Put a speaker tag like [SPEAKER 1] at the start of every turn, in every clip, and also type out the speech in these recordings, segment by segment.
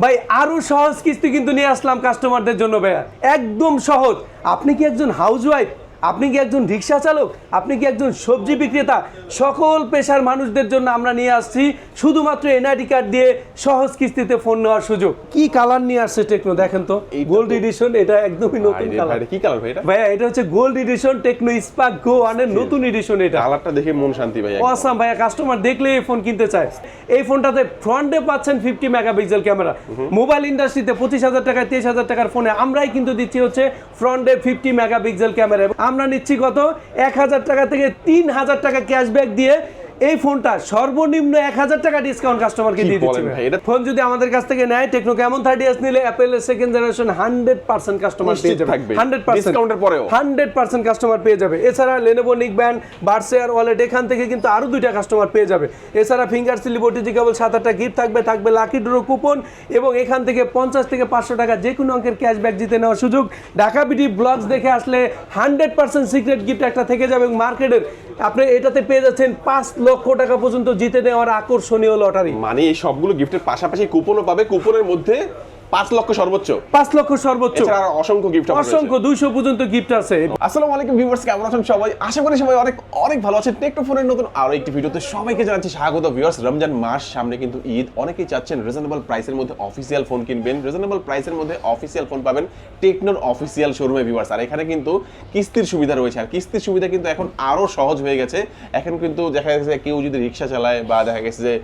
[SPEAKER 1] ভাই আরও সহজ কিস্তি কিন্তু নিয়ে আসলাম কাস্টমারদের জন্য, ভাইয়া। একদম সহজ। আপনি কি একজন হাউসওয়াইফ আপনি কি একজন রিক্সা চালক? আপনি কি একজন সবজি বিক্রেতা? সকল পেশার মানুষদের জন্য আমরা নিয়ে আসছি শুধুমাত্র এনআইডি কার্ড দিয়ে সহজ কিস্তিতে ফোন নেওয়ার সুযোগ। কি কালার নিয়ে আসছে টেকনো দেখেন তো গোল্ড এডিশন এটা একদমই নতুন কালার
[SPEAKER 2] কি কালার ভাই এটা?
[SPEAKER 1] ভাইয়া এটা হচ্ছে gold edition Tecno Spark Go ওয়ানের নতুন এডিশন এটা।
[SPEAKER 2] কালারটা দেখে মন শান্তি ভাই।
[SPEAKER 1] অসাম ভাইয়া কাস্টমার দেখলে এই ফোন কিনতে চায়। এই ফোনটাতে ফ্রন্টে পাচ্ছেন ফিফটি মেগাপিক্সেল ক্যামেরা মোবাইল ইন্ডাস্ট্রিতে পঁচিশ হাজার টাকা তেইশ হাজার টাকার ফোনে আমরাই কিন্তু দিচ্ছি হচ্ছে ফ্রন্টে ফিফটি মেগাপিক্সেল ক্যামেরা আমরা নিচ্ছি কত? এক হাজার টাকা থেকে তিন হাজার টাকা ক্যাশব্যাক দিয়ে এই ফোনটা সর্বনিম্ন এক হাজার টাকা ডিসকাউন্ট কাস্টমারকে দিয়ে দিচ্ছি
[SPEAKER 2] এটা-
[SPEAKER 1] ফোন যদি আমাদের কাছ থেকে নেয় টেকনো কেমন থার্টি এস নিলে অ্যাপেলের second generation hundred percent customer পেয়ে যাবে। হান্ড্রেড
[SPEAKER 2] Discount-এর পরেও।
[SPEAKER 1] হান্ড্রেড পার্সেন্ট কাস্টমার পেয়ে যাবে। এছাড়া লেনোভো নিক ব্যান্ড বার্সেয়ার ওয়ালেট এখান থেকে কিন্তু আরও দুইটা কাস্টমার পেয়ে যাবে। এছাড়া ফিঙ্গার স্লিপ ওটিজি কেবল সাত আটটা গিফট থাকবে থাকবে লাকি ড্রো কুপন এবং এখান থেকে পঞ্চাশ থেকে পাঁচশো টাকা যে কোনো অঙ্কের ক্যাশব্যাক জিতে নেওয়ার সুযোগ। ঢাকা বিটি ব্লগস দেখে আসলে হান্ড্রেড পার্সেন্ট সিক্রেট গিফট একটা থেকে যাবে এবং মার্কেটের আপনি এটাতে পেয়ে যাচ্ছেন পাঁচ লক্ষ টাকা পর্যন্ত জিতে নেওয়ার আকর্ষণীয় লটারি।
[SPEAKER 2] মানে এই সবগুলো গিফটের পাশাপাশি কুপনও পাবে। কুপনের মধ্যে পাঁচ লক্ষ সর্বোচ্চ।
[SPEAKER 1] পাঁচ লক্ষ সর্বোচ্চ।
[SPEAKER 2] অসংখ্য গিফট
[SPEAKER 1] অসংখ্য দুইশো পর্যন্ত গিফট আছে।
[SPEAKER 2] আসসালামু আলাইকুম ভিউয়ার্স কেমন আছেন সবাই? আশা করি সবাই অনেক অনেক ভালো আছেন। টেকনোফোনের নতুন আরও একটি ভিডিওতে সবাইকে জানাচ্ছি স্বাগত ভিউয়ার্স রমজান মাস সামনে কিন্তু ঈদ। অনেকেই চাচ্ছেন রিজনেবল প্রাইসের মধ্যে অফিসিয়াল ফোন কিনবেন। রিজনেবল প্রাইসের মধ্যে অফিসিয়াল ফোন পাবেন টেকনোর অফিসিয়াল শোরুমে ভিউয়ার্স আর এখানে কিন্তু কিস্তির সুবিধা রয়েছে। আর কিস্তির সুবিধা কিন্তু এখন আরও সহজ হয়ে গেছে। এখন কিন্তু দেখা গেছে যে কেউ যদি রিক্সা চালায় বা দেখা গেছে যে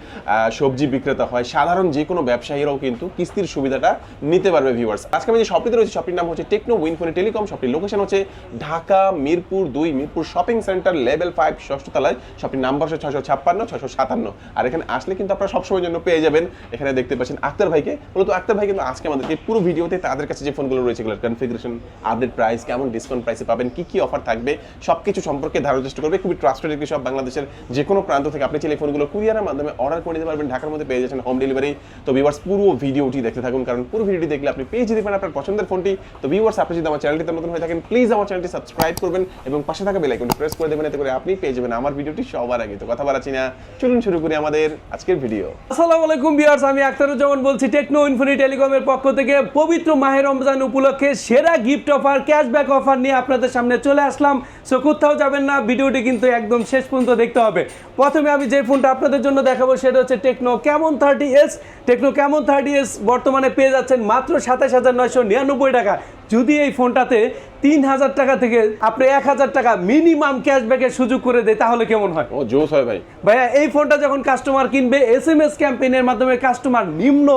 [SPEAKER 2] সবজি বিক্রেতা হয় সাধারণ যে কোনো ব্যবসায়ীরাও কিন্তু কিস্তির সুবিধাটা নিতে পারবে ভিউয়ার্স আজকে আমি যে শপটিতে রয়েছে শপটির নাম হচ্ছে টেকনো উইনফোনে টেলিকম শপটির লোকেশন হচ্ছে ঢাকা, মিরপুর দুই, Mirpur shopping centre level five ষষ্ঠ তলায়। শপটির নাম্বার হচ্ছে ছশো ছাপ্পান্ন ছশো সাতান্ন। আর এখানে আসলে কিন্তু আপনারা সবসময়ের জন্য পেয়ে যাবেন। এখানে দেখতে পাচ্ছেন আক্তার ভাইকে। মূলত আক্তার ভাই কিন্তু আজকে আমাদেরকে পুরো ভিডিওতে তাদের কাছে যে ফোনগুলো রয়েছে, এগুলোর কনফিগারেশন আপডেট প্রাইস কেমন ডিসকাউন্ট প্রাইসে পাবেন, কি কি অফার থাকবে, সবকিছু সম্পর্কে ধারণার চেষ্টা করবে। খুবই ট্রাস্টেড একটি সব বাংলাদেশের যে কোনো প্রান্ত থেকে আপনি চাইলে ফোনগুলো কুরিয়ারের মাধ্যমে অর্ডার করে নিতে পারবেন। ঢাকার মধ্যে পেয়ে যাচ্ছেন হোম ডেলিভারি তো ভিউয়ার্স পুরো ভিডিওটি দেখতে থাকুন, কারণ পুরো ভিডিওটি দেখলে আপনি পেয়ে যেতে পারেন আপনার পছন্দের ফোনটি। তো ভিউয়ার্স আপনি যদি আমার চ্যানেলটিতে নতুন হয়ে থাকেন প্লিজ আমার চ্যানেলটি সাবস্ক্রাইব করবেন এবং পাশে থাকা বেল আইকনটি প্রেস করে দেবেন, এতে করে আপনি পেয়ে যাবেন আমার ভিডিওটি সবার আগে। তো কথা বাড়াচ্ছি না, চলুন শুরু করি আমাদের আজকের ভিডিও
[SPEAKER 1] আসসালামু আলাইকুম বিয়ার্স আমি আখতারুজ্জামান বলছি টেকনো ইনফিনি টেলিকমের পক্ষ থেকে পবিত্র মাহে রমজান উপলক্ষে সেরা গিফট অফার ক্যাশব্যাক অফার নিয়ে আপনাদের সামনে চলে আসলাম। সো কোথাও যাবেন না, ভিডিওটি কিন্তু একদম শেষ পর্যন্ত দেখতে হবে। প্রথমে আমি যে ফোনটা আপনাদের জন্য দেখাবো, সেটা হচ্ছে Tecno Camon thirty S Tecno Camon thirty S বর্তমানে পেয়ে যাচ্ছেন মাত্র সাতাশ হাজার নয়শো নিরানব্বই টাকা। যদি এই ফোনটাতে তিন হাজার টাকা থেকে আপনি এক হাজার টাকা মিনিমাম ক্যাশব্যাকের সুযোগ করে দেয় তাহলে কেমন হয়?
[SPEAKER 2] ও জোস হয় ভাই।
[SPEAKER 1] ভাইয়া এই ফোনটা যখন কাস্টমার কিনবে এস এম এস ক্যাম্পেইনের মাধ্যমে কাস্টমার নিম্ন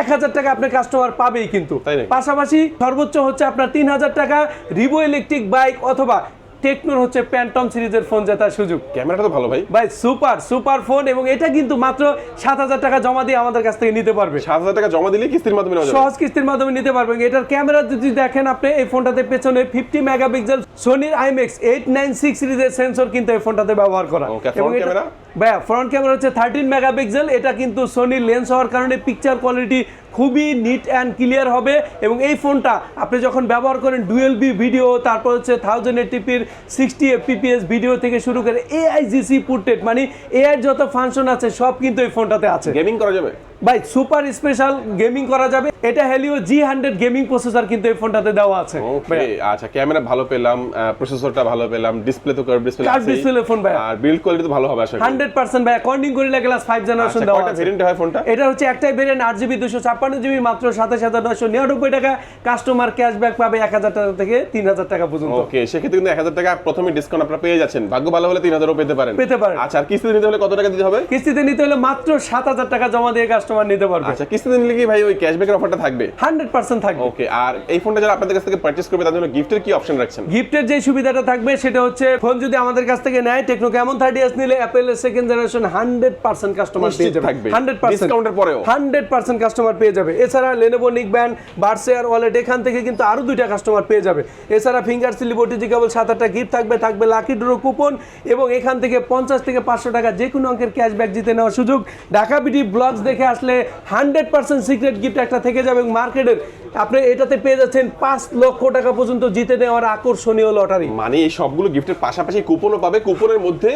[SPEAKER 1] এক হাজার টাকা আপনার কাস্টমার পাবেই কিন্তু। পাশাপাশি সর্বোচ্চ হচ্ছে আপনার তিন হাজার টাকা রিভো ইলেকট্রিক বাইক অথবা টেকনোর হচ্ছে প্যান্টম সিরিজের ফোন জেতার সুযোগ।
[SPEAKER 2] ক্যামেরাটা তো ভালো ভাই।
[SPEAKER 1] ভাই সুপার সুপার ফোন এবং এটা কিন্তু মাত্র সাত হাজার টাকা জমা দিয়ে আমাদের কাছ থেকে নিতে পারবে।
[SPEAKER 2] সাত হাজার টাকা জমা দিলে কিস্তির মাধ্যমে
[SPEAKER 1] সহজ কিস্তির মাধ্যমে নিতে পারবেন এটার ক্যামেরা যদি দেখেন আপনি এই ফোনটাতে পেছনে ফিফটি মেগাপিক্সেল সোনির আইমেক্স এইট নাইন সিক্স সিরিজের সেন্সর কিন্তু এই ফোনটাতে ব্যবহার করা। এবং
[SPEAKER 2] camera?
[SPEAKER 1] ভাইয়া ফ্রন্ট ক্যামেরা হচ্ছে থার্টিন মেগাপিক্সেল এটা কিন্তু সোনির লেন্স হওয়ার কারণে পিকচার কোয়ালিটি খুবই নিট অ্যান্ড ক্লিয়ার হবে। এবং এই ফোনটা আপনি যখন ব্যবহার করেন ডুয়েল বি ভিডিও তারপর হচ্ছে থাউজেন্ড এটিপির সিক্সটি এফপিপিএস ভিডিও থেকে শুরু করে এআইজিসি পুটেড মানে এআই যত ফাংশন আছে সব কিন্তু এই ফোনটাতে আছে।
[SPEAKER 2] গেমিং করা যাবে?
[SPEAKER 1] ভাই সুপার স্পেশাল গেমিং করা যাবে। এটা Helio G hundred gaming processor কিন্তু এই ফোনটাতে দেওয়া আছে।
[SPEAKER 2] আচ্ছা ক্যামেরা ভালো পেলাম প্রসেসরটা ভালো পেলাম ডিসপ্লে তো কার্ভ ডিসপ্লে
[SPEAKER 1] display ফোন ভাই।
[SPEAKER 2] আর বিল্ড কোয়ালিটি তো ভালো হবে আশা করি।
[SPEAKER 1] হান্ড্রেড পার্সেন্ট ভাই ফাইভ জেনারেশন
[SPEAKER 2] আচ্ছা
[SPEAKER 1] দেওয়া
[SPEAKER 2] ভেরিয়েন্ট হয় ফোনটা
[SPEAKER 1] এটা হচ্ছে একটাই ভেরিয়েন্ট আট জিবি দুশো ছাপ্পান্ন জিবি মাত্র সাতাশ হাজার নয়শো নিরানব্বই টাকা। কাস্টমার ক্যাশব্যাক পাবে এক হাজার টাকা থেকে তিন হাজার টাকা পর্যন্ত।
[SPEAKER 2] ওকে সেক্ষেত্রে কিন্তু এক হাজার টাকা প্রথমে ডিসকাউন্ট আপনারা পেয়ে যাচ্ছেন। ভাগ্য ভালো হলে তিন হাজারও পেতে পারেন।
[SPEAKER 1] পেতে পারেন।
[SPEAKER 2] আচ্ছা আর কিস্তিতে নিতে হলে কত টাকা দিতে হবে?
[SPEAKER 1] কিস্তিতে নিতে হলে মাত্র সাত হাজার টাকা জমা দিয়ে কাস্টমার নিতে পারবে।
[SPEAKER 2] আচ্ছা কিস্তিতে নিলে কি ভাই ওই ক্যাশব্যাকের অফারটা থাকবে?
[SPEAKER 1] হান্ড্রেড পার্সেন্ট থাকবে।
[SPEAKER 2] ওকে আর এই ফোনটা যারা আপনাদের কাছ থেকে পারচেজ করবে তাদের জন্য গিফটের কি অপশন রাখছেন?
[SPEAKER 1] গিফটের যে সুবিধাটা থাকবে সেটা হচ্ছে ফোন যদি আমাদের কাছ থেকে নেয় টেকনো কেমন থার্টি এস নিলে অ্যাপেলের second generation hundred percent customer পেয়ে যাবে। হান্ড্রেড
[SPEAKER 2] পরেও।
[SPEAKER 1] হান্ড্রেড পার্সেন্ট কাস্টমার পেয়ে যাবে। এছাড়া লেনোভো নিক ব্যান্ড বার্সেয়ার ওয়ালেট এখান থেকে কিন্তু আরও দুইটা কাস্টমার পেয়ে যাবে। এছাড়া ফিঙ্গার কেবল সাত আটটা গিফট থাকবে থাকবে লাকি ড্রো কুপন এবং এখান থেকে পঞ্চাশ থেকে পাঁচশো টাকা যে কোনো অঙ্কের ক্যাশব্যাক জিতে নেওয়ার সুযোগ। ঢাকা ব্লগস দেখে আসলে হান্ড্রেড পার্সেন্ট সিক্রেট গিফট একটা থেকে যাবে এবং মার্কেটের আপনি এটাতে পেয়ে যাচ্ছেন পাঁচ লক্ষ টাকা পর্যন্ত জিতে নেওয়ার আকর্ষণীয় লটারি
[SPEAKER 2] মানে এই সবগুলো গিফটের পাশাপাশি কুপনও পাবে। কুপনের মধ্যে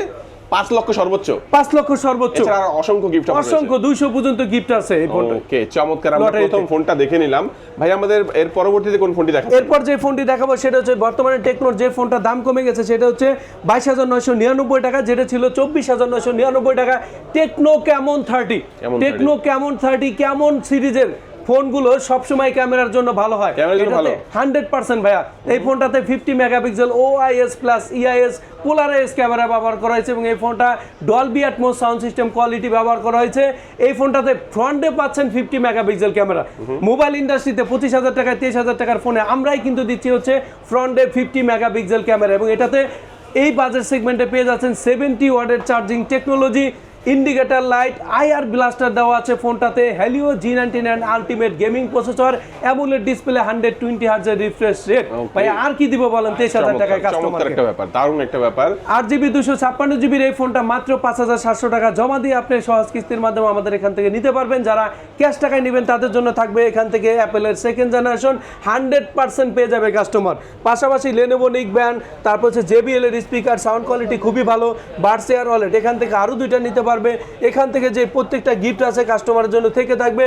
[SPEAKER 2] পাঁচ লক্ষ সর্বোচ্চ।
[SPEAKER 1] পাঁচ লক্ষ সর্বোচ্চ।
[SPEAKER 2] অসংখ্য গিফট
[SPEAKER 1] অসংখ্য দুইশো পর্যন্ত গিফট আছে
[SPEAKER 2] ওকে চমৎকার। আমরা প্রথম ফোনটা দেখে নিলাম। ভাই আমাদের এর পরবর্তীতে কোন ফোনটি দেখাচ্ছেন?
[SPEAKER 1] এরপর যে ফোনটি দেখাবো সেটা হচ্ছে বর্তমানে টেকনোর যে ফোনটা দাম কমে গেছে সেটা হচ্ছে বাইশ হাজার নয়শো নিরানব্বই টাকা যেটা ছিল চব্বিশ হাজার নয়শো নিরানব্বই টাকা। Tecno Camon thirty Tecno Camon thirty Camon সিরিজের ফোনগুলো সবসময় ক্যামেরার জন্য ভালো হয়? হান্ড্রেড পার্সেন্ট ভাইয়া এই ফোনটাতে fifty megapixel O IS plus EIS polarise camera ব্যবহার করা হয়েছে এবং এই ফোনটা Dolby Atmos sound system quality ব্যবহার করা হয়েছে। এই ফোনটাতে ফ্রন্টে পাচ্ছেন ফিফটি মেগাপিক্সেল ক্যামেরা। মোবাইল ইন্ডাস্ট্রিতে পঁচিশ হাজার টাকা তেইশ হাজার টাকার ফোনে আমরাই কিন্তু দিচ্ছি হচ্ছে ফ্রন্টে ফিফটি মেগাপিক্সেল ক্যামেরা এবং এটাতে এই বাজেট সেগমেন্টে পেয়ে যাচ্ছেন সেভেন্টি ওয়ার্ডের charging technology indicator light IR blaster দেওয়া আছে ফোনটাতে। Helio G ninety nine ultimate gaming processor AMOLED display hundred twenty হার্জের refresh rate ভাই আর কি দিব বলেন? তেইশ হাজার টাকায় কাস্টমার
[SPEAKER 2] একটা ব্যাপার দারুণ একটা ব্যাপার।
[SPEAKER 1] আট জিবি দুশো ছাপ্পান্ন জিবির এই ফোনটা মাত্র পাঁচ হাজার সাতশো টাকা জমা দিয়ে আপনি সহজ কিস্তির মাধ্যমে আমাদের এখান থেকে নিতে পারবেন। যারা ক্যাশ টাকায় নেবেন তাদের জন্য থাকবে এখান থেকে অ্যাপেলের সেকেন্ড জেনারেশন হান্ড্রেড পার্সেন্ট পেয়ে যাবে কাস্টমার পাশাপাশি লেনোভো নিক ব্যান্ড তারপর হচ্ছে জেবিএল এর স্পিকার সাউন্ড কোয়ালিটি খুবই ভালো। বার্স এয়ার ওয়ালেট এখান থেকে আরও দুইটা নিতে পারবে। এখান থেকে যে প্রত্যেকটা গিফট আছে কাস্টমারের জন্য থেকে থাকবে।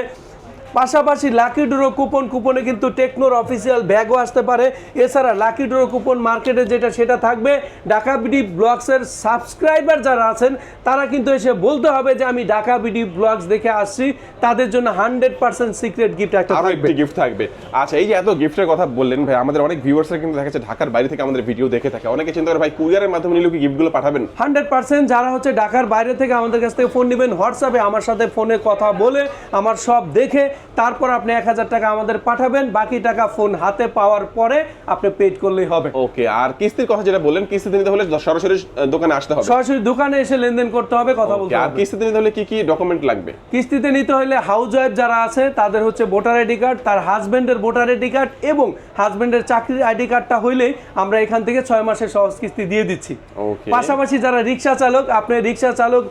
[SPEAKER 1] পাশাপাশি লাকি ড্রো কুপন কুপনে কিন্তু টেকনোর অফিসিয়াল ব্যাগও আসতে পারে। এছাড়া লাকি ড্রো কুপন মার্কেটে যেটা সেটা থাকবে। ঢাকা বিডি ব্লগসের সাবস্ক্রাইবার যারা আছেন তারা কিন্তু এসে বলতে হবে যে আমি ঢাকা বিডি ব্লগস দেখে আসছি। তাদের জন্য হান্ড্রেড পার্সেন্ট সিক্রেট গিফট একটা থাকবে।
[SPEAKER 2] গিফট থাকবে। আচ্ছা এই যে এত গিফটের কথা বললেন ভাই আমাদের অনেক ভিউয়ার্সরা কিন্তু দেখা যাচ্ছে ঢাকার বাইরে থেকে আমাদের ভিডিও দেখে থাকে। অনেকে চিন্তা করে ভাই কুরিয়ারের মাধ্যমে নিলেও কি গিফটগুলো পাঠাবেন?
[SPEAKER 1] হান্ড্রেড পার্সেন্ট যারা হচ্ছে ঢাকার বাইরে থেকে আমাদের কাছ থেকে ফোন নেবেন হোয়াটসঅ্যাপে আমার সাথে ফোনে কথা বলে আমার সব দেখে। তারপর আপনি এক হাজার টাকা আমাদের পাঠাবেন বাকি টাকা ফোন হাতে পাওয়ার পরে আপনি পেড করলেই হবে।
[SPEAKER 2] ওকে আর কিস্তির কথা যেটা বললেন কিস্তিতে নিতে হলে সরাসরি দোকানে আসতে হবে।
[SPEAKER 1] সরাসরি দোকানে এসে লেনদেন করতে হবে কথা বলতে
[SPEAKER 2] আর কিস্তিতে নিতে হলে কি কি ডকুমেন্ট লাগবে?
[SPEAKER 1] কিস্তিতে নিতে হলে হাউস ওয়াইফ যারা আছে তাদের হচ্ছে ভোটার আইডি কার্ড তার হাজবেন্ডের ভোটার আইডি কার্ড এবং হাজবেন্ডের চাকরির আইডি কার্ডটা হইলেই আমরা এখান থেকে ছয় মাসের সহজ কিস্তি দিয়ে দিচ্ছি। পাশাপাশি যারা রিক্সা চালক আপনি রিক্সা চালক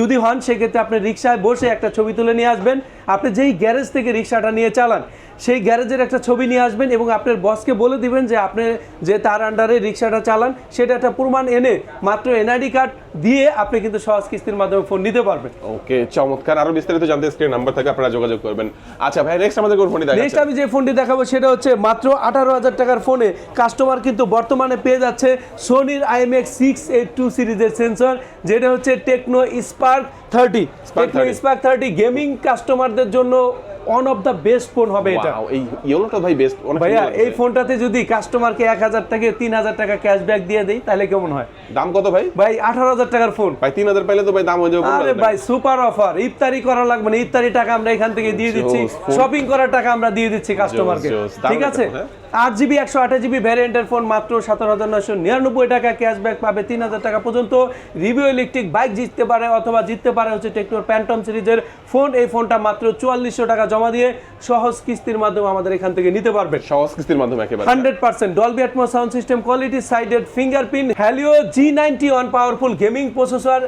[SPEAKER 1] যদি হন সেক্ষেত্রে আপনি রিক্সায় বসে একটা ছবি তুলে নিয়ে আসবেন। আপনি যেই গ্যারেজ থেকে রিক্সাটা নিয়ে চালান সেই গ্যারেজের একটা ছবি নিয়ে আসবেন এবং আপনার বসকে বলে দিবেন যে আপনি যে তার আন্ডারে রিক্সাটা চালান সেটা একটা প্রমাণ এনে মাত্র এনআইডি কার্ড দিয়ে আপনি কিন্তু সহজ কিস্তির মাধ্যমে ফোন নিতে পারবেন।
[SPEAKER 2] ওকে চমৎকার। আরও বিস্তারিত জানতে স্ক্রিন নাম্বার থেকে আপনারা যোগাযোগ করবেন। আচ্ছা ভাই নেক্সট আমাদের কোন ফোনটি
[SPEAKER 1] নেক্সট আমি যে ফোনটি দেখাবো সেটা হচ্ছে মাত্র আঠারো হাজার টাকার ফোনে কাস্টমার কিন্তু বর্তমানে পেয়ে যাচ্ছে সোনির আইএমএক্স সিক্স এইট টু সিরিজের সেন্সর যেটা হচ্ছে Tecno Spark thirty
[SPEAKER 2] Spark
[SPEAKER 1] Tecno Spark thirty gaming কাস্টমারদের জন্য one of the best phone হবে এটা।
[SPEAKER 2] এই ইয়েলোটা ভাই বেস্ট অনেক
[SPEAKER 1] ভাইয়া এই ফোনটাতে যদি কাস্টমারকে এক হাজার থেকে তিন হাজার টাকা ক্যাশব্যাক দিয়ে দেই তাহলে কেমন হয়?
[SPEAKER 2] দাম কত ভাই?
[SPEAKER 1] ভাই আঠারো হাজার টাকার ফোন
[SPEAKER 2] ভাই তিন হাজার পাইলে তো ভাই দাম হয়ে যাবে
[SPEAKER 1] আরে ভাই সুপার অফার ইফতারি করা লাগবে না ইফতারি টাকা আমরা এখান থেকে দিয়ে দিচ্ছি। শপিং করার টাকা আমরা দিয়ে দিচ্ছি কাস্টমারকে ঠিক আছে? আট জিবি একশো আঠাশ জিবি ভ্যারিয়েন্টের ফোন মাত্র সতেরো হাজার নয়শো নিরানব্বই টাকা। ক্যাশব্যাক পাবে তিন হাজার টাকা পর্যন্ত। রিভিউ ইলেকট্রিক বাইক জিততে পারে অথবা জিততে পারে হচ্ছে টেকনোর প্যান্টম সিরিজের ফোন। এই ফোনটা মাত্র চুয়াল্লিশশো টাকা জমা দিয়ে সহজ কিস্তির মাধ্যমে আমাদের এখান থেকে নিতে পারবে
[SPEAKER 2] সহজ কিস্তির মাধ্যমে একেবারে।
[SPEAKER 1] Hundred percent Dolby Atmos sound system quality sided fingerprint Helio G ninety one powerful gaming processor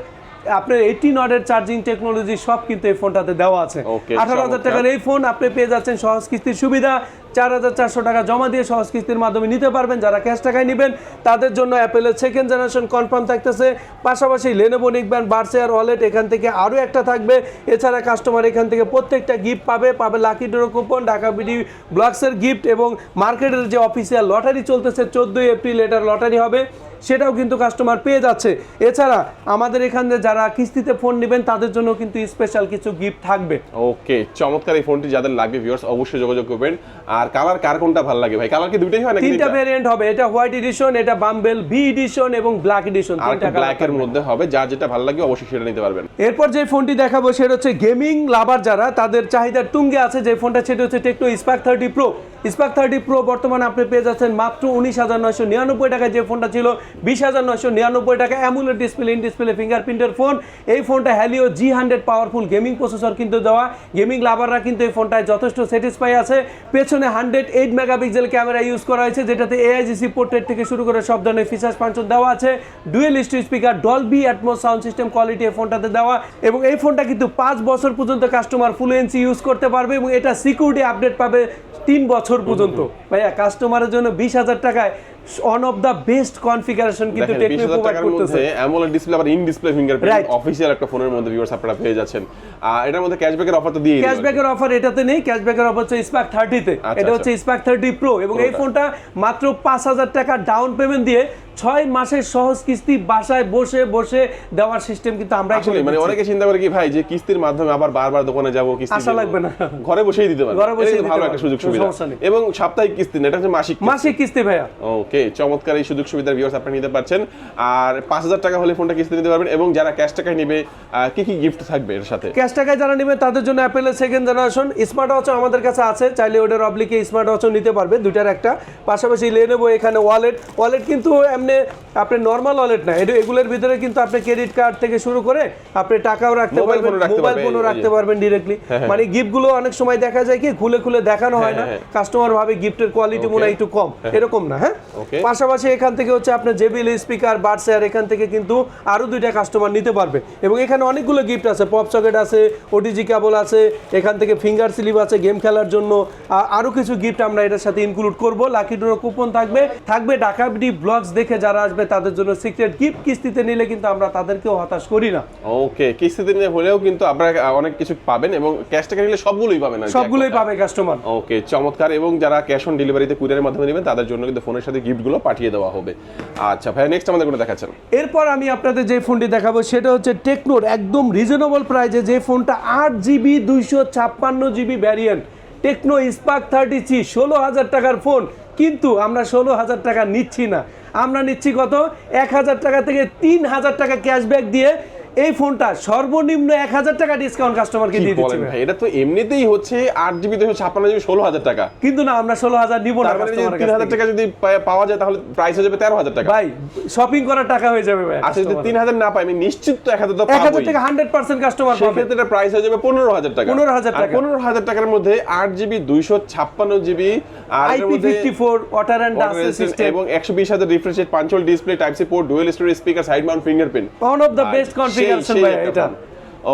[SPEAKER 1] আপনার এইটি নটের চার্জিং টেকনোলজি সব কিন্তু এই ফোনটাতে দেওয়া আছে। আঠারো হাজার টাকার এই ফোন আপনি পেয়ে যাচ্ছেন সহজ কিস্তির সুবিধা। চার হাজার চারশো টাকা জমা দিয়ে সহজ কিস্তির মাধ্যমে নিতে পারবেন। যারা ক্যাশ টাকায় নেবেন তাদের জন্য অ্যাপেলের সেকেন্ড জেনারেশন কনফার্ম থাকতেছে। পাশাপাশি লেনোভো নিকব্যান্ড বার্সেয়ার ওয়ালেট এখান থেকে আরও একটা থাকবে। এছাড়া কাস্টমার এখান থেকে প্রত্যেকটা গিফট পাবে। পাবে lucky draw coupon Dhaka BD ব্লগসের gift এবং মার্কেটের যে অফিসিয়াল লটারি চলতেছে চোদ্দোই এপ্রিল এটার লটারি হবে। সেটাও কিন্তু কাস্টমার পেয়ে যাচ্ছে। এছাড়া আমাদের এখানে যারা কিস্তিতে ফোন নেবেন তাদের জন্য কিন্তু স্পেশাল কিছু গিফট থাকবে।
[SPEAKER 2] ওকে চমৎকার এই ফোনটি যাদের লাগবে ভিউয়ার্স অবশ্যই যোগাযোগ করবেন। আর কালার কার কোনটা ভালো লাগে ভাই? কালার কি দুইটাই হয় নাকি
[SPEAKER 1] তিনটা? ভেরিয়েন্ট হবে। এটা হোয়াইট এডিশন এটা বাম্বেল বি এডিশন এবং ব্ল্যাক এডিশন
[SPEAKER 2] আর
[SPEAKER 1] তিনটা
[SPEAKER 2] ব্ল্যাক এর মধ্যে হবে। যার যেটা ভালো লাগে অবশ্যই সেটা নিতে পারবেন।
[SPEAKER 1] এরপর যে ফোনটি দেখাবো সেটা হচ্ছে গেমিং লাভার যারা তাদের চাহিদার তুঙ্গে আছে যে ফোনটা সেটা হচ্ছে Tecno Spark thirty pro Spark thirty pro বর্তমানে আপনি পেয়ে যাচ্ছেন মাত্র উনিশ হাজার নয়শো নিরানব্বই টাকায় যে ফোনটা ছিল, বিশ হাজার নয়শো নিরানব্বই টাকা অ্যামুলেট ডিসপ্লে ইন ডিসপ্লে ফিঙ্গারপ্রিন্টের ফোন এই ফোনটা Helio G hundred powerful gaming processor কিন্তু দেওয়া। গেমিং লাভাররা কিন্তু এই ফোনটায় যথেষ্ট স্যাটিসফাই আছে। পেছনে hundred eight megapixel camera use করা হয়েছে, যেটাতে এআইজিসি পোর্ট্রেট থেকে শুরু করে সব ধরনের ফিচার্স ফাংশন দেওয়া আছে। Dual stereo speaker Dolby Atmos sound system quality এই ফোনটাতে দেওয়া। এবং এই ফোনটা কিন্তু পাঁচ বছর পর্যন্ত কাস্টমার ফ্লুয়েন্সি ইউজ করতে পারবে এবং এটা সিকিউরিটি আপডেট পাবে তিন বছর। পর্যন্ত। ভাইয়া কাস্টমারের জন্য বিশ হাজার টাকায় one of the best configuration কিন্তু টেকনো প্রোভাইড করতেছে।
[SPEAKER 2] অ্যামোলেড ডিসপ্লে আবার ইন ডিসপ্লে ফিঙ্গারপ্রিন্ট অফিশিয়াল একটা ফোনের মধ্যে ভিউয়ার্স আপনারা পেয়ে যাচ্ছেন। আর এটার মধ্যে ক্যাশব্যাকের অফার তো দিয়ে
[SPEAKER 1] ক্যাশব্যাকের অফার এটাতে নেই ক্যাশব্যাকের অফার হচ্ছে স্পার্ক 30
[SPEAKER 2] তে।
[SPEAKER 1] এটা হচ্ছে স্পার্ক থার্টি প্রো এবং এই ফোনটা মাত্র পাঁচ হাজার টাকা ডাউন পেমেন্ট দিয়ে ছয় মাসের সহজ কিস্তি বাসায় বসে বসে দেওয়ার সিস্টেম কিন্তু আমরা
[SPEAKER 2] আসলে মানে অনেকে চিন্তা করে কি ভাই যে কিস্তির মাধ্যমে আবার বারবার দোকানে যাব কিস্তি
[SPEAKER 1] আশা লাগবে না।
[SPEAKER 2] ঘরে বসেই দিতে পারবে।
[SPEAKER 1] ঘরে দিতে
[SPEAKER 2] ভালো একটা সুযোগ সুবিধা। এবং সাপ্তাহিক কিস্তি না এটা হচ্ছে মাসিক
[SPEAKER 1] মাসিক কিস্তি ভাইয়া।
[SPEAKER 2] ওকে চমৎকার এই সুযোগ সুবিধার ভিউয়ার্স আপনি নিতে পারছেন। আর পাঁচ হাজার টাকা হলে ফোনটা কিস্তি নিতে পারবেন এবং যারা ক্যাশ টাকায় নেবে কি কি গিফট থাকবে এর সাথে?
[SPEAKER 1] ক্যাশ টাকায় যারা নেবে তাদের জন্য অ্যাপেলের সেকেন্ড জেনারেশন স্মার্ট ওয়াচও আমাদের কাছে আছে। চাইলে ওটার অবলিকে স্মার্ট ওয়াচও নিতে পারবে দুটার একটা। পাশাপাশি লেনেবো এখানে ওয়ালেট ওয়ালেট কিন্তু এমনি আপনি নর্মাল ওয়ালেট না এটা এগুলোর ভিতরে কিন্তু আপনি ক্রেডিট কার্ড থেকে শুরু করে আপনি টাকাও রাখতে পারবেন মোবাইল ফোনও রাখতে পারবেন ডিরেক্টলি মানে গিফটগুলো অনেক সময় দেখা যায় কি খুলে খুলে দেখানো হয় না।
[SPEAKER 2] হ্যাঁ,
[SPEAKER 1] কাস্টমার ভাবে গিফটের কোয়ালিটি মনে হয় একটু কম। এরকম না হ্যাঁ? পাশাপাশি এখান থেকে হচ্ছে আপনার জেবিএল স্পিকার বাডসেয়ার এখান থেকে কিন্তু আরও দুইটা কাস্টমার নিতে পারবে। এবং এখানে অনেকগুলো গিফট আছে পপ সকেট আছে ওটিজি কেবল আছে এখান থেকে ফিঙ্গার স্লিপ আছে গেম খেলার জন্য। আ- আরও কিছু গিফট আমরা এটার সাথে ইনক্লুড করব। লাকি ড্র কুপন থাকবে। থাকবে ঢাকাবিডি ব্লগস দেখে যারা আসবে তাদের জন্য সিক্রেট গিফট কিস্তিতে নিলে কিন্তু আমরা তাদেরকেও হতাশ করি না।
[SPEAKER 2] ওকে কিস্তিতে নিয়ে হলেও কিন্তু আপনারা অনেক কিছু পাবেন এবং ক্যাশ টাকা নিলে সবগুলোই পাবেন
[SPEAKER 1] সবগুলোই পাবে কাস্টমার
[SPEAKER 2] ওকে চমৎকার এবং যারা ক্যাশ অন ডেলিভারিতে কুরিয়ারের মাধ্যমে নেবেন তাদের জন্য কিন্তু ফোনের সাথে গিফটগুলো পাঠিয়ে দেওয়া হবে। আচ্ছা ভাই নেক্সট আমাদের কোনো দেখাচ্ছেন?
[SPEAKER 1] এরপর আমি আপনাদের যে ফোনটি দেখাবো সেটা হচ্ছে টেকনোর একদম রিজনেবল প্রাইজে যে ফোনটা আট জিবি দুইশো ছাপ্পান্ন GB variant Tecno Spark thirty C ষোলো হাজার টাকার ফোন কিন্তু আমরা ষোলো হাজার টাকা নিচ্ছি না। আমরা নিচ্ছি কত? এক হাজার টাকা থেকে তিন হাজার টাকা ক্যাশব্যাক দিয়ে এই ফোনটা সর্বনিম্ন এক হাজার টাকা ডিসকাউন্ট কাস্টমারকে দিয়ে দিচ্ছি ভাই।
[SPEAKER 2] এটা তো এমনিতেই হচ্ছে আট জিবি দুশো ছাপ্পান্ন জিবি ষোলো হাজার টাকা।
[SPEAKER 1] কিন্তু না আমরা ষোলো হাজার নিবো না
[SPEAKER 2] মানে তিন হাজার টাকা যদি পাওয়া যায় তাহলে প্রাইস হয়ে যাবে তেরো হাজার টাকা।
[SPEAKER 1] ভাই শপিং করার টাকা হয়ে যাবে ভাই
[SPEAKER 2] আচ্ছা যদি তিন হাজার না পাই আমি নিশ্চিত তো এক হাজার তো
[SPEAKER 1] এক হাজার টাকা হান্ড্রেড পার্সেন্ট কাস্টমার পাবে।
[SPEAKER 2] সেক্ষেত্রে এটা প্রাইস হয়ে যাবে পনেরো হাজার টাকা।
[SPEAKER 1] 15,000 টাকা।
[SPEAKER 2] পনেরো হাজার টাকার মধ্যে আট জিবি দুইশো ছাপ্পান্ন GB R
[SPEAKER 1] IP fifty four water and dust system
[SPEAKER 2] এবং একশো বিশ হাজার refresh punch hole display type C port dual stereo speaker side mount fingerprint
[SPEAKER 1] one of the best ভাই এটা।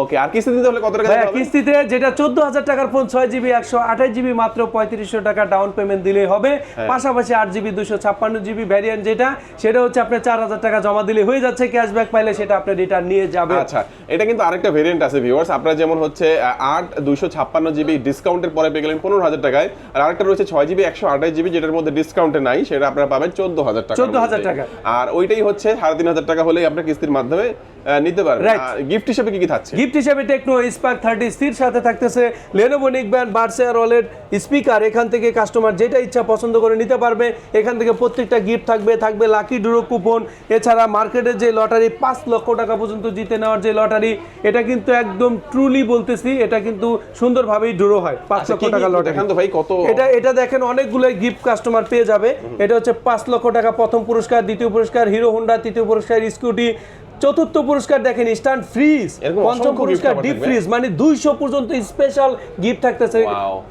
[SPEAKER 2] ওকে আর কিস্তি দিতে হলে কত টাকা
[SPEAKER 1] কিস্তিতে যেটা চোদ্দ হাজার টাকার ফোন জিবি একশো আঠাশ জিবি মাত্র পঁয়ত্রিশশো টাকা ডাউন পেমেন্ট দিলেই হবে।
[SPEAKER 2] হ্যাঁ।
[SPEAKER 1] পাশাপাশি জিবি দুশো ছাপ্পান্ন জিবি ভ্যারিয়েন্ট যেটা সেটা হচ্ছে চার হাজার টাকা জমা দিলে হয়ে যাচ্ছে ক্যাশব্যাক পাইলে সেটা আপনি রিটার্ন নিয়ে যাবেন
[SPEAKER 2] আচ্ছা এটা কিন্তু আরেকটা ভেরিয়েন্ট আছে ভিউয়ার্স আপনারা যেমন হচ্ছে আহ, আট দুইশো ছাপ্পান্ন জিবি ডিসকাউন্টের পরে পেয়ে গেলেন পনেরো হাজার টাকায়। আর আরেকটা রয়েছে ছয় জিবি একশো আঠাশ জিবি যেটার মধ্যে ডিসকাউন্টে নাই সেটা আপনারা পাবেন চোদ্দ হাজার টাকা
[SPEAKER 1] 14,000 টাকা।
[SPEAKER 2] আর ওইটাই হচ্ছে সাড়ে তিন হাজার টাকা হলেই আপনার কিস্তির মাধ্যমে নিতে পারবেন. গিফট হিসেবে কি কি থাকছে?
[SPEAKER 1] গিফট হিসেবে টেকনো স্পার্ক থার্টি সির সাথে থাকতেছে লেনোভো নিকব্যান্ড বার্সেয়ার ওয়ালেট স্পিকার এখান থেকে কাস্টমার যেটা ইচ্ছা পছন্দ করে নিতে পারবে। এখান থেকে প্রত্যেকটা গিফট থাকবে থাকবে লাকি ড্রো কুপন এছাড়া মার্কেটের যে লটারি পাঁচ লক্ষ টাকা পর্যন্ত জিতে নেওয়ার যে লটারি এটা কিন্তু একদম ট্রুলি বলতেছি এটা কিন্তু সুন্দরভাবেই ড্রো হয়। পাঁচ
[SPEAKER 2] আচ্ছা,
[SPEAKER 1] লক্ষ টাকা লটারি
[SPEAKER 2] তো ভাই কত
[SPEAKER 1] এটা এটা দেখেন অনেকগুলো গিফট কাস্টমার পেয়ে যাবে। এটা হচ্ছে পাঁচ লক্ষ টাকা প্রথম পুরস্কার দ্বিতীয় পুরস্কার হিরো হোন্ডা তৃতীয় পুরস্কার স্কুটি চতুর্থ পুরস্কার দেখেন স্ট্যান্ড ফ্রিজ পঞ্চম পুরস্কার ডিপ ফ্রিজ মানে দুইশো পর্যন্ত স্পেশাল গিফট থাকতেছে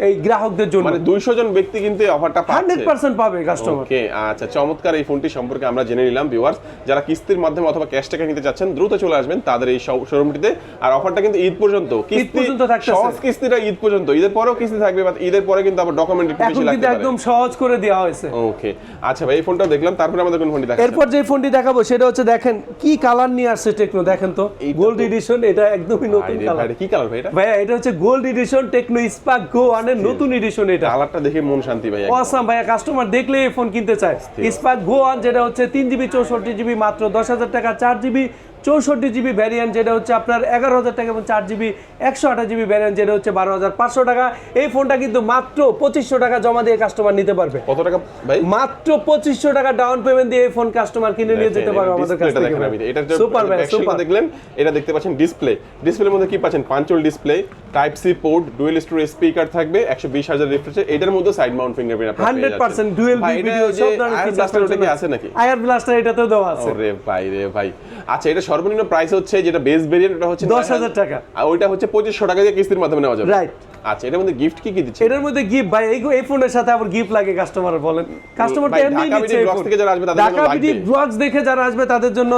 [SPEAKER 1] এই গ্রাহকদের জন্য।
[SPEAKER 2] মানে দুইশো জন ব্যক্তি কিন্তু অফারটা
[SPEAKER 1] হান্ড্রেড পার্সেন্ট পাবে কাস্টমার
[SPEAKER 2] ওকে আচ্ছা চমৎকার এই ফোনটি সম্পর্কে আমরা জেনে নিলাম ভিউয়ার্স যারা কিস্তির মাধ্যমে অথবা ক্যাশ টাকা নিতে চাচ্ছেন দ্রুত চলে আসবেন তাদের এই শোরুমটিতে আর অফারটা কিন্তু ঈদ পর্যন্ত। কিস্তি
[SPEAKER 1] পর্যন্ত থাকতেছে।
[SPEAKER 2] সহজ কিস্তিটা ঈদ পর্যন্ত। ঈদের পরেও কিস্তি থাকবে বাট ঈদের পরে কিন্তু আবার ডকুমেন্ট একটু বেশি
[SPEAKER 1] কিন্তু একদম সহজ করে দেওয়া হয়েছে।
[SPEAKER 2] ওকে আচ্ছা ভাই এই ফোনটা দেখলাম তারপরে আমাদের কোন ফোনটি দেখাচ্ছেন?
[SPEAKER 1] এরপর যে ফোনটি দেখাবো সেটা হচ্ছে দেখেন কি কালার নিয়ে আসছে টেকনো দেখেন তো গোল্ড এডিশন এটা একদমই নতুন কালার
[SPEAKER 2] কি কালার ভাই এটা?
[SPEAKER 1] ভাই এটা হচ্ছে gold edition Tecno Spark Go ওয়ানের নতুন এডিশন এটা।
[SPEAKER 2] কালারটা দেখে মন শান্তি ভাই
[SPEAKER 1] অসাম ভাইয়া কাস্টমার দেখলে এই ফোন কিনতে চায়। স্পার্ক গো ওয়ান যেটা হচ্ছে তিন জিবি চৌষট্টি জিবি মাত্র দশ হাজার টাকা চার জিবি চৌষট্টি জিবি ভ্যারিয়েন্ট যেটা হচ্ছে আপনার এগারো হাজার টাকা এবং চার জিবি একশো আঠাশ জিবি ভ্যারিয়েন্ট যেটা হচ্ছে বারো হাজার পাঁচশো টাকা। এই ফোনটা কিন্তু মাত্র পঁচিশশো টাকা জমা দিয়ে কাস্টমার নিতে পারবে।
[SPEAKER 2] কত টাকা ভাই?
[SPEAKER 1] মাত্র পঁচিশশো টাকা ডাউন পেমেন্ট দিয়ে এই ফোন কাস্টমার কিনে নিয়ে যেতে পারবে আমাদের কাছ থেকে
[SPEAKER 2] এটা
[SPEAKER 1] সুপার ভাই সুপার
[SPEAKER 2] দেখলেন এটা দেখতে পাচ্ছেন ডিসপ্লে ডিসপ্লের মধ্যে কি পাচ্ছেন? Punch hole display type C port dual stereo speaker থাকবে একশো বিশ হাজার রিফ্রেশ এটার মধ্যে সাইড মাউন্ট ফিঙ্গারপ্রিন্ট আপনারা
[SPEAKER 1] হান্ড্রেড পার্সেন্ট ডুয়েল ভিডিও সব ধরনের
[SPEAKER 2] কি আছে নাকি?
[SPEAKER 1] আয়ার ব্লাস্টার এটাতেও দেওয়া আছে।
[SPEAKER 2] ওরে ভাই রে ভাই। আচ্ছা এটা সর্বনিম্ন প্রাইস হচ্ছে যেটা বেস ভেরিয়েন্ট ওটা হচ্ছে
[SPEAKER 1] 10,000 টাকা।
[SPEAKER 2] আর ওইটা হচ্ছে পঁচিশশো টাকা দিয়ে কিস্তির মাধ্যমে নেওয়া যাবে
[SPEAKER 1] রাইট
[SPEAKER 2] আচ্ছা এটার মধ্যে গিফট কি কি দিচ্ছে?
[SPEAKER 1] এটার মধ্যে গিফট ভাই এই এই ফোনের সাথে আবার গিফট লাগে কাস্টমার বলেন। কাস্টমার তো এমনি নিচ্ছে
[SPEAKER 2] থেকে যারা আসবে তাদের জন্য
[SPEAKER 1] ঢাকা বিডি ব্লগস দেখে যারা আসবে তাদের জন্য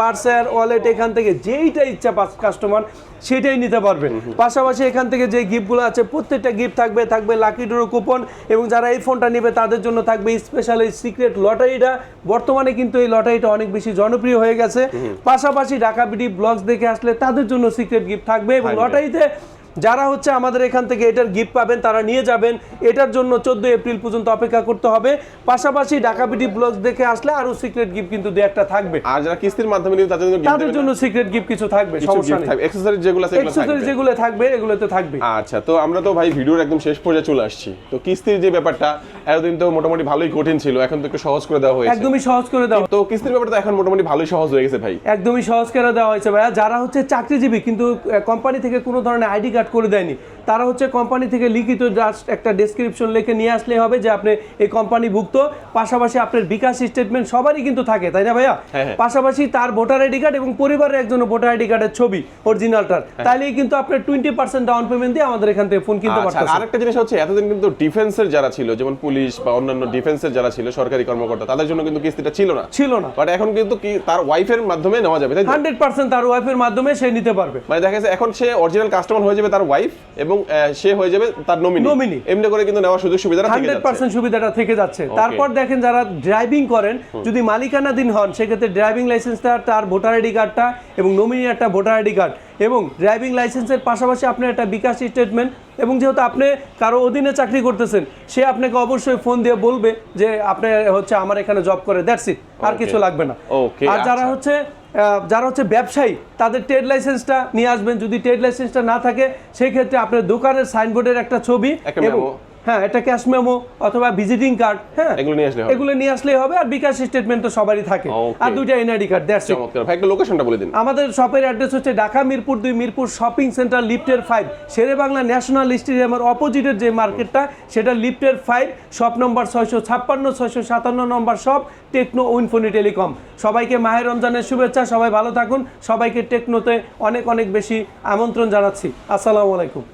[SPEAKER 1] বার্সার ওয়ালেট এখান থেকে যেইটা ইচ্ছা কাস্টমার সেটাই নিতে পারবে পাশাপাশি এখান থেকে যে গিফটগুলো আছে প্রত্যেকটা গিফট থাকবে থাকবে লাকি ড্র কুপন এবং যারা এই ফোনটা নেবে তাদের জন্য থাকবে স্পেশাল এই সিক্রেট লটারিটা বর্তমানে কিন্তু এই লটারিটা অনেক বেশি জনপ্রিয় হয়ে গেছে। পাশাপাশি ঢাকা বিডি ব্লগস দেখে আসলে তাদের জন্য সিক্রেট গিফট থাকবে এবং লটারিতে যারা হচ্ছে আমাদের এখান থেকে এটার গিফট পাবেন তারা নিয়ে যাবেন। এটার জন্য চোদ্দ এপ্রিল পর্যন্ত অপেক্ষা করতে হবে। পাশাপাশি ঢাকা বিডি ব্লগস দেখে আসলে আরও সিক্রেট গিফট কিন্তু দু একটা থাকবে।
[SPEAKER 2] আর যারা কিস্তির মাধ্যমে তাদের জন্য
[SPEAKER 1] তাদের জন্য সিক্রেট গিফট কিছু থাকবে সমস্যা নেই।
[SPEAKER 2] থাকবে। যেগুলো আছে এগুলো
[SPEAKER 1] এক্সেসরি
[SPEAKER 2] থাকবে।
[SPEAKER 1] যেগুলো থাকবে থাকবে।
[SPEAKER 2] আচ্ছা তো আমরা তো ভাই ভিডিওর একদম শেষ পর্যায়ে চলে আসছি। তো কিস্তির যে ব্যাপারটা এতদিন তো মোটামুটি ভালোই কঠিন ছিল এখন তো একটু সহজ করে দেওয়া হয়েছে।
[SPEAKER 1] একদমই সহজ করে দেওয়া
[SPEAKER 2] তো কিস্তির ব্যাপারটা এখন মোটামুটি ভালোই সহজ হয়ে গেছে ভাই।
[SPEAKER 1] একদমই সহজ করে দেওয়া হয়েছে ভাইয়া। যারা হচ্ছে চাকরিজীবী কিন্তু কোম্পানি থেকে কোনো ধরনের আইডি কার্ড করে দেয়নি। তারা হচ্ছে কোম্পানি থেকে লিখিত জাস্ট একটা ডেসক্রিপশন লিখে নিয়ে আসলে হবে যে আপনি এই কোম্পানি ভুক্ত। পাশাপাশি আপনার বিকাশ স্টেটমেন্ট সবারই কিন্তু থাকে তাই না ভাইয়া?
[SPEAKER 2] হ্যাঁ, হ্যাঁ।
[SPEAKER 1] পাশাপাশি তার ভোটার আইডি কার্ড এবং পরিবারের একজন ভোটার আইডি কার্ডের ছবি অরিজিনালটার
[SPEAKER 2] হ্যাঁ।
[SPEAKER 1] তাইলেই কিন্তু আপনার টোয়েন্টি পার্সেন্ট ডাউন পেমেন্ট দিয়ে আমাদের এখান থেকে ফোন কিনতে
[SPEAKER 2] আচ্ছা আরেকটা জিনিস হচ্ছে এতদিন কিন্তু ডিফেন্সের যারা ছিল যেমন পুলিশ বা অন্যান্য ডিফেন্সের যারা ছিল সরকারি কর্মকর্তা তাদের জন্য কিন্তু কিস্তিটা ছিল না।
[SPEAKER 1] ছিল না।
[SPEAKER 2] বাট এখন কিন্তু কি তার ওয়াইফের মাধ্যমে নেওয়া যাবে?
[SPEAKER 1] হান্ড্রেড পার্সেন্ট তার ওয়াইফের মাধ্যমে সে নিতে পারবে।
[SPEAKER 2] মানে দেখা যাচ্ছে এখন সে অরিজিনাল কাস্টমার হয়ে যাবে তার ওয়াইফ এবং সে হয়ে যাবে তার নমিনি
[SPEAKER 1] Nominee।
[SPEAKER 2] এমনি করে কিন্তু নেওয়ার সুযোগ সুবিধাটা থেকে যাচ্ছে।
[SPEAKER 1] পার্সেন্ট সুবিধাটা থেকে যাচ্ছে। তারপর দেখেন যারা ড্রাইভিং করেন যদি মালিকানাধীন হন সেক্ষেত্রে ড্রাইভিং লাইসেন্সটা তার ভোটার আইডি কার্ডটা এবং নমিনি একটা ভোটার আইডি কার্ড এবং ড্রাইভিং লাইসেন্সের পাশাপাশি আপনার একটা বিকাশ স্টেটমেন্ট এবং যেহেতু আপনি কারও অধীনে চাকরি করতেছেন সে আপনাকে অবশ্যই ফোন দিয়ে বলবে যে আপনি হচ্ছে আমার এখানে জব করে দ্যাটস ইট আর কিছু লাগবে না। আর যারা
[SPEAKER 2] আচ্ছা।
[SPEAKER 1] হচ্ছে যারা হচ্ছে ব্যবসায়ী তাদের ট্রেড লাইসেন্সটা নিয়ে আসবেন যদি ট্রেড লাইসেন্সটা না থাকে সেই ক্ষেত্রে আপনার দোকানের সাইনবোর্ডের একটা ছবি এবং-। হ্যাঁ একটা ক্যাশ মেমো অথবা ভিজিটিং কার্ড হ্যাঁ
[SPEAKER 2] এগুলো নিয়ে আসলে হবে।
[SPEAKER 1] এগুলো নিয়ে আসলেই হবে আর বিকাশ স্টেটমেন্ট তো সবারই থাকে। আর দুইটা এনআইডি কার্ড দ্যাটস ইট
[SPEAKER 2] চমৎকার। ভাই একটা লোকেশনটা বলে দিন।
[SPEAKER 1] আমাদের শপের অ্যাড্রেস হচ্ছে ঢাকা মিরপুর দুই মিরপুর শপিং সেন্টার লিফটের ফাইভ শেরে বাংলা ন্যাশনাল স্টেডিয়ামের অপোজিটের যে মার্কেটটা সেটা লিফটের ফাইভ শপ নম্বর ছয়শো ছাপ্পান্ন ছয়শো সাতান্ন নম্বর শপ টেকনো উইনফোনি টেলিকম সবাইকে মাহের রমজানের শুভেচ্ছা সবাই ভালো থাকুন। সবাইকে টেকনোতে অনেক অনেক বেশি আমন্ত্রণ জানাচ্ছি। আসসালামু আলাইকুম।